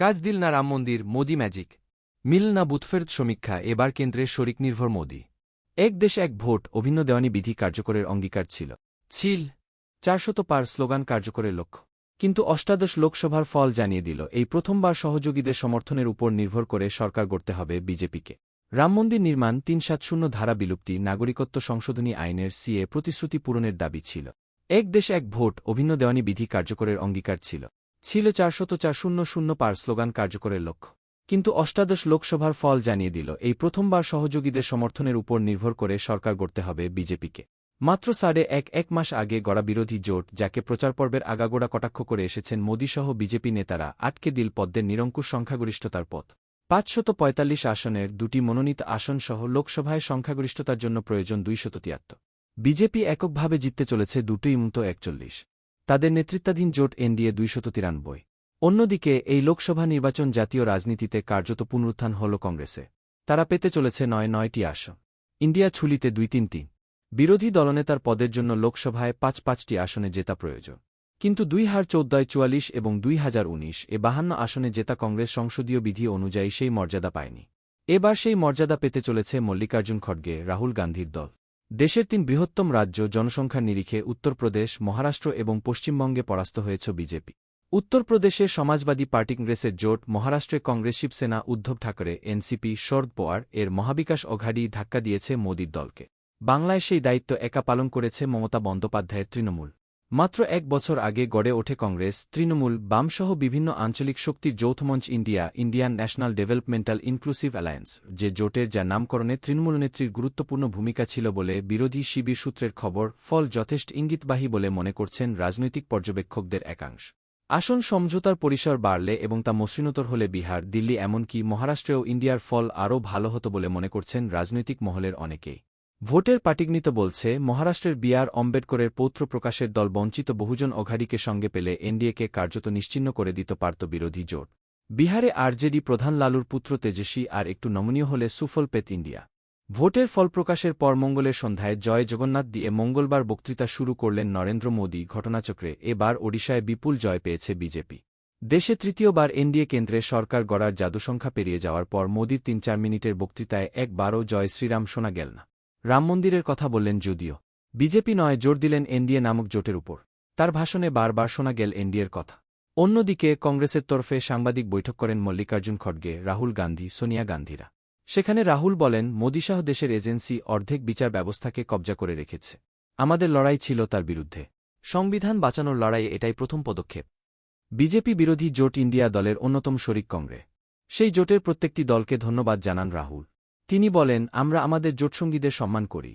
কাজ দিল না রাম মন্দির, মোদি ম্যাজিক। মিল না বুথফেরত সমীক্ষা, এবার কেন্দ্রের শরিক নির্ভর মোদি। এক দেশ এক ভোট, অভিন্ন দেওয়ানি বিধি কার্যকরের অঙ্গীকার ছিল। ছিল। চারশত পার স্লোগান কার্যকরের লক্ষ্য। কিন্তু অষ্টাদশ লোকসভার ফল জানিয়ে দিল, এই প্রথমবার সহযোগীদের সমর্থনের উপর নির্ভর করে সরকার গড়তে হবে বিজেপিকে। রাম মন্দির নির্মাণ, তিন সাত শূন্য ধারা বিলুপ্তি, নাগরিকত্ব সংশোধনী আইনের সিএ প্রতিশ্রুতি পূরণের দাবি ছিল। এক দেশ এক ভোট, অভিন্ন দেওয়ানি বিধি কার্যকরের অঙ্গীকার ছিল। ছিল চারশত চার শূন্য শূন্য পার স্লোগান কার্যকরের লক্ষ্য। কিন্তু অষ্টাদশ লোকসভার ফল জানিয়ে দিল, এই প্রথমবার সহযোগীদের সমর্থনের উপর নির্ভর করে সরকার গড়তে হবে বিজেপিকে। মাত্র সাড়ে এক এক মাস আগে গড়া বিরোধী জোট, যাকে প্রচারপর্বের আগাগোড়া কটাক্ষ করে এসেছেন মোদীসহ বিজেপি নেতারা, আটকে দিল পদ্মের নিরঙ্কুশ সংখ্যাগরিষ্ঠতার পথ। পাঁচশত পঁয়তাল্লিশ আসনের দুটি মনোনীত আসনসহ লোকসভায় সংখ্যাগরিষ্ঠতার জন্য প্রয়োজন দুইশত তিয়াত্তর। বিজেপি এককভাবে জিততে চলেছে দুটোই মতো একচল্লিশ। তাদের নেতৃত্বাধীন জোট এনডিএ দুইশত তিরানব্বই। অন্যদিকে, এই লোকসভা নির্বাচন জাতীয় রাজনীতিতে কার্যত পুনরুত্থান হল কংগ্রেসে। তারা পেতে চলেছে নয় নয়টি আসন। ইন্ডিয়া ছুলিতে দুই তিন তিন বিরোধী দলনেতার পদের জন্য লোকসভায় পাঁচ পাঁচটি আসনে জেতা প্রয়োজন। কিন্তু দুই হার চৌদ্দয় চুয়াল্লিশ এবং দুই হাজার উনিশ এ বাহান্ন আসনে জেতা কংগ্রেস সংসদীয় বিধি অনুযায়ী সেই মর্যাদা পায়নি। এবার সেই মর্যাদা পেতে চলেছে মল্লিকার্জুন খড়গে, রাহুল গান্ধীর দল। দেশের তিন বৃহত্তম রাজ্য জনসংখ্যার নিরিখে উত্তরপ্রদেশ, মহারাষ্ট্র এবং পশ্চিমবঙ্গে পরাস্ত হয়েছে বিজেপি। উত্তরপ্রদেশে সমাজবাদী পার্টি কংগ্রেসের জোট, মহারাষ্ট্রে কংগ্রেস শিবসেনা উদ্ধব ঠাকরে, এনসিপি, শরদ পোয়ার এর মহাবিকাশ অঘাড়ি ধাক্কা দিয়েছে মোদীর দলকে। বাংলায় সেই দায়িত্ব একা পালন করেছে মমতা বন্দ্যোপাধ্যায়ের তৃণমূল। মাত্র এক বছর আগে গড়ে ওঠে কংগ্রেস, তৃণমূল, বামসহ বিভিন্ন আঞ্চলিক শক্তির যৌথমঞ্চ India, Indian national developmental inclusive alliance, যে জোটের যা নামকরণে তৃণমূল নেত্রীর গুরুত্বপূর্ণ ভূমিকা ছিল বলে বিরোধী শিবির সূত্রের খবর, ফল যথেষ্ট ইঙ্গিতবাহী বলে মনে করছেন রাজনৈতিক পর্যবেক্ষকদের একাংশ। আসন সমঝোতার পরিসর বাড়লে এবং তা মসৃণতর হলে বিহার, দিল্লি এমনকি মহারাষ্ট্রেও ইন্ডিয়ার ফল আরও ভালো হতো বলে মনে করছেন রাজনৈতিক মহলের অনেকেই ভোটের পাটিগণিত বলছে, মহারাষ্ট্রের বিআর অম্বেডকরের পৌত্র প্রকাশের দল বঞ্চিত বহুজন অঘাড়িকে সঙ্গে পেলে এনডিএকে কার্যত নিশ্চিন্ন করে দিতে পারত বিরোধী জোট। বিহারে আরজেডি প্রধান লালুর পুত্র তেজস্বী আর একটু নমনীয় হলে সুফল পেত ইন্ডিয়া। ভোটের ফল প্রকাশের পর মঙ্গলের সন্ধ্যায় জয় জগন্নাথ দিয়ে মঙ্গলবার বক্তৃতা শুরু করলেন নরেন্দ্র মোদী, ঘটনাচক্রে এবার ওডিশায় বিপুল জয় পেয়েছে বিজেপি। দেশে তৃতীয়বার এনডিএ কেন্দ্রে সরকার গড়ার জাদুসংখ্যা পেরিয়ে যাওয়ার পর মোদীর তিন চার মিনিটের বক্তৃতায় একবারও জয় শ্রীরাম শোনা গেল না। রাম মন্দিরের কথা বললেন যদিও। বিজেপি নয়, জোর দিলেন এনডিএ নামক জোটের উপর। তার ভাষণে বারবার শোনা গেল এনডিএর কথা। অন্যদিকে কংগ্রেসের তরফে সাংবাদিক বৈঠক করেন মল্লিকার্জুন খড়গে, রাহুল গান্ধী, সোনিয়া গান্ধীরা। সেখানে রাহুল বলেন মোদিশাহ দেশের এজেন্সি অর্ধেক বিচার ব্যবস্থাকে কবজা করে রেখেছে। আমাদের লড়াই ছিল তার বিরুদ্ধে। সংবিধান বাঁচানোর লড়াইয়ে এটাই প্রথম পদক্ষেপ। বিজেপি বিরোধী জোট ইন্ডিয়া দলের অন্যতম শরিক কংগ্রে। সেই জোটের প্রত্যেকটি দলকে ধন্যবাদ জানান রাহুল। তিনি বলেন আমরা আমাদের জোটসঙ্গীদের সম্মান করি।